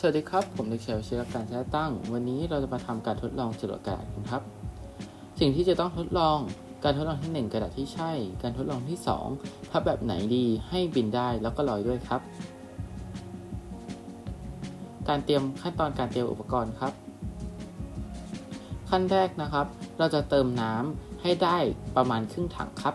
สวัสดีครับ ผมเด็กชายวิเชียรการใช้ตั้ง วันนี้เราจะมาทำการทดลองจรวดกระดาษกันครับ สิ่งที่จะต้องทดลอง การทดลองที่ 1 กระดาษที่ใช่ การทดลองที่ 2พับแบบไหนดีให้บินได้แล้วก็ลอยด้วยครับ การเตรียมขั้นตอนการเตรียมอุปกรณ์ครับ ขั้นแรกนะครับ เราจะเติมน้ำให้ได้ประมาณครึ่งถังครับ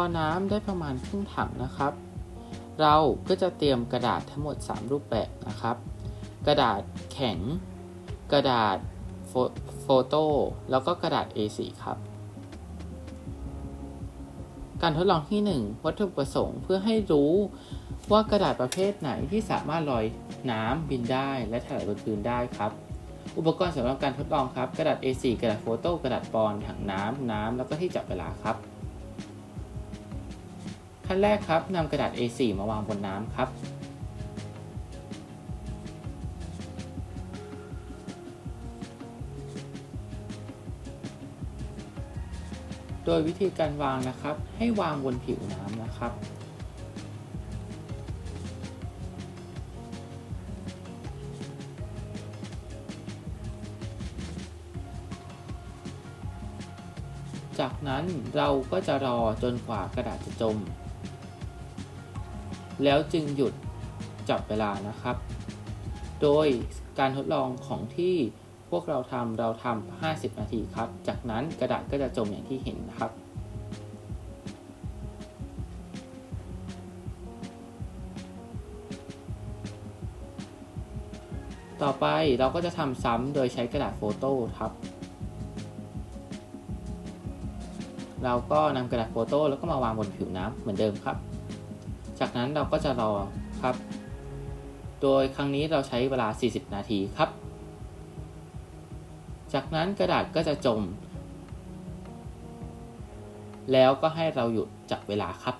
อน้ำได้ประมาณครึ่งถังนะครับ เราก็จะเตรียมกระดาษทั้งหมด 3 รูปแบบนะครับ กระดาษแข็ง กระดาษโฟโต้แล้วก็กระดาษ A4 ครับการทดลองที่ 1 วัตถุประสงค์เพื่อให้รู้ว่ากระดาษประเภทไหนที่สามารถลอยน้ำบินได้และถลายบนพื้นได้ครับ อุปกรณ์สำหรับการทดลองครับ กระดาษ A4 กระดาษโฟโต้กระดาษปอนด์ถังน้ำน้ำแล้วก็ที่จับเวลาครับ ขั้นแรกครับนำกระดาษ A4 มาวางบนน้ำครับ โดยวิธีการวางนะครับ ให้วางบนผิวน้ำนะครับจากนั้นเราก็จะรอจนกว่ากระดาษจะจม แล้วจึงหยุดจับเวลานะครับ โดยการทดลองของที่พวกเราทำเราทำ 50 นาทีครับ จากนั้นกระดาษก็จะจมอย่างที่เห็นนะครับ ต่อไปเราก็จะทำซ้ำโดยใช้กระดาษโฟโต้ครับ เราก็นำกระดาษโฟโต้แล้วก็มาวางบนผิวน้ำเหมือนเดิมครับ จากนั้นเราก็จะรอครับ โดยครั้งนี้เราใช้เวลา 40 นาทีครับ จากนั้นกระดาษก็จะจม แล้วก็ให้เราหยุดจับเวลาครับ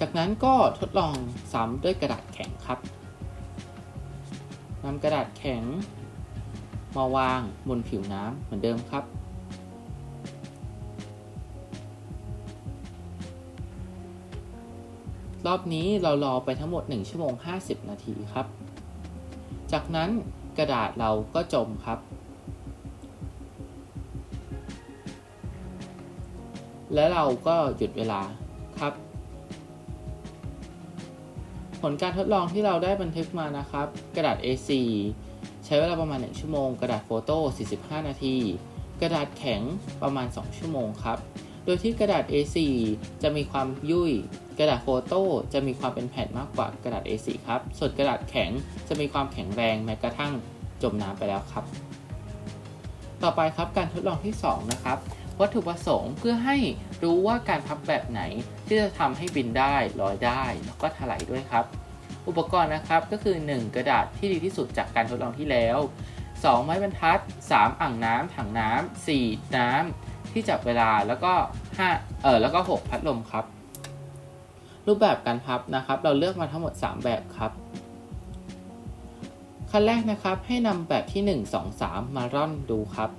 จากนั้นก็ทดลองซ้ำด้วยกระดาษแข็งครับนำกระดาษแข็งมาวางบนผิวน้ำเหมือนเดิมครับ รอบนี้เรารอไปทั้งหมด 1 ชั่วโมง 50 นาทีครับ จากนั้นกระดาษเราก็จมครับ และเราก็หยุดเวลาครับ ผลการทดลองที่เราได้บันทึกมานะครับ กระดาษ A4 ใช้เวลาประมาณ 1 ชั่วโมง กระดาษโฟโต้ 45 นาที กระดาษแข็งประมาณ 2 ชั่วโมงครับ โดยที่กระดาษ A4 จะมีความยุ่ย กระดาษโฟโต้จะมีความเป็นแผ่นมากกว่ากระดาษ A4 ครับ ส่วนกระดาษแข็งจะมีความแข็งแรงแม้กระทั่งจมน้ำไปแล้วครับ ต่อไปครับการทดลองที่ 2 นะครับ วัตถุประสงค์เพื่อให้รู้ว่าการพับแบบไหนที่จะทำให้บินได้ลอยได้แล้วก็ถลายด้วยครับ อุปกรณ์นะครับก็คือ 1 กระดาษที่ดีที่สุดจากการทดลองที่แล้ว 2 ไม้บรรทัด 3 อ่างน้ำถังน้ำ4น้ำ ที่จับเวลาแล้วก็5เออแล้วก็ 6 พัดลมครับ รูปแบบการพับนะครับ เราเลือกมาทั้งหมด 3 แบบครับขั้นแรกนะครับให้นำแบบที่ 1 2 3 มาร่อนดูครับ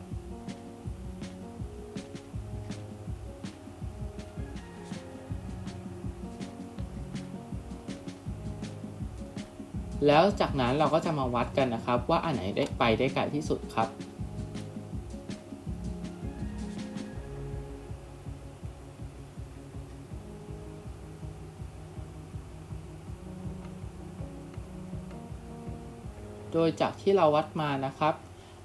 แล้วจากนั้นเราก็จะมาวัดกันนะครับ ว่าอันไหนได้ไปได้ไกลที่สุดครับ โดยจากที่เราวัดมานะครับ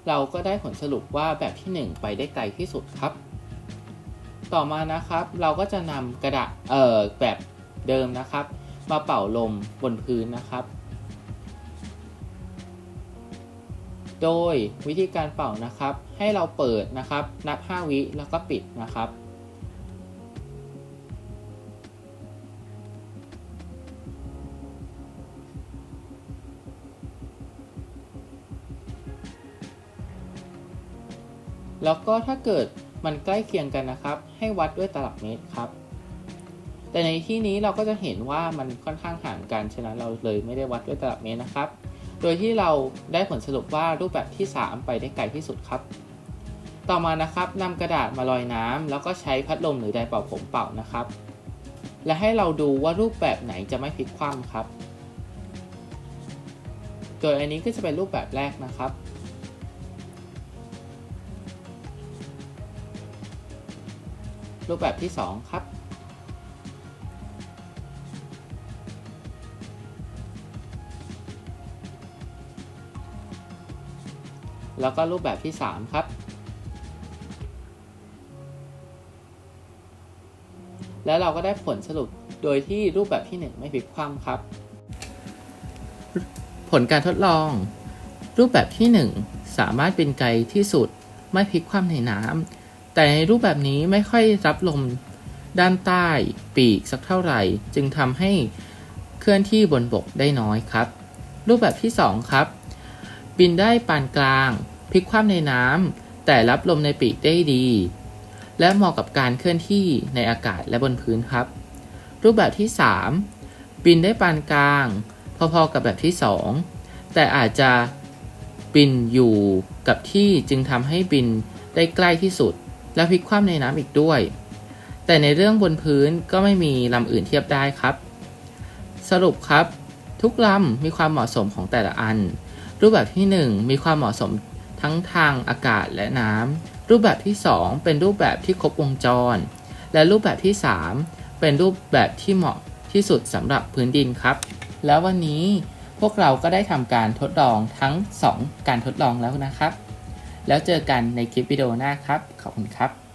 เราก็ได้ผลสรุปว่าแบบที่ 1 ไปได้ไกลที่สุดครับ ต่อมานะครับ เราก็จะนำกระดาษเอ่อแบบเดิมนะครับ มาเป่าลมบนพื้นนะครับ โดยวิธีการเป่านะครับ ให้เราเปิดนะครับ นับ 5 วิแล้วก็ปิดนะครับ แล้วก็ถ้าเกิดมันใกล้เคียงกันนะครับ ให้วัดด้วยตลับเมตรครับ แต่ในที่นี้เราก็จะเห็นว่ามันค่อนข้างห่างกัน ฉะนั้นเราเลยไม่ได้วัดด้วยตลับเมตรนะครับ โดยที่เราได้ผลสรุปว่ารูปแบบที่ 3 ไปได้ไกลที่สุดครับ ต่อมานะครับนำกระดาษมาลอยน้ำแล้วก็ใช้พัดลมหรือไดร์เป่าผมเป่านะครับ และให้เราดูว่ารูปแบบไหนจะไม่พลิกคว่ำครับ โดยอันนี้ก็จะเป็นรูปแบบแรกนะครับ รูปแบบที่ 2 ครับ แล้วก็รูปแบบที่ 3 ครับ แล้วเราก็ได้ผลสรุปโดยที่รูปแบบที่ 1 ไม่พลิกคว่ำครับ ผลการทดลอง รูปแบบที่ 1 สามารถเป็นไกลที่สุดไม่พลิกคว่ำในน้ำ แต่ในรูปแบบนี้ไม่ค่อยรับลมด้านใต้ปีกสักเท่าไหร่ จึงทำให้เคลื่อนที่บนบกได้น้อยครับ รูปแบบที่ 2 ครับ บินได้ปานกลางพลิกคว่ำในน้ำแต่รับลมในปีกได้ดี และเหมาะกับการเคลื่อนที่ในอากาศและบนพื้นครับ รูปแบบที่ 3 บินได้ปานกลาง พอๆกับแบบที่ 2 แต่อาจจะบินอยู่กับที่จึงทำให้บินได้ใกล้ที่สุด และพลิกคว่ำในน้ำอีกด้วย แต่ในเรื่องบนพื้นก็ไม่มีลำอื่นเทียบได้ครับ สรุปครับ ทุกลำมีความเหมาะสมของแต่ละอัน รูปแบบที่ 1 มีความเหมาะสมทั้งทางอากาศและน้ำรูปแบบที่ 2 เป็นรูปแบบที่ครบวงจร และรูปแบบที่ 3 เป็นรูปแบบที่เหมาะที่สุดสำหรับพื้นดินครับ แล้ววันนี้พวกเราก็ได้ทำการทดลองทั้ง 2 การทดลองแล้วนะครับ แล้วเจอกันในคลิปวิดีโอหน้าครับ ขอบคุณครับ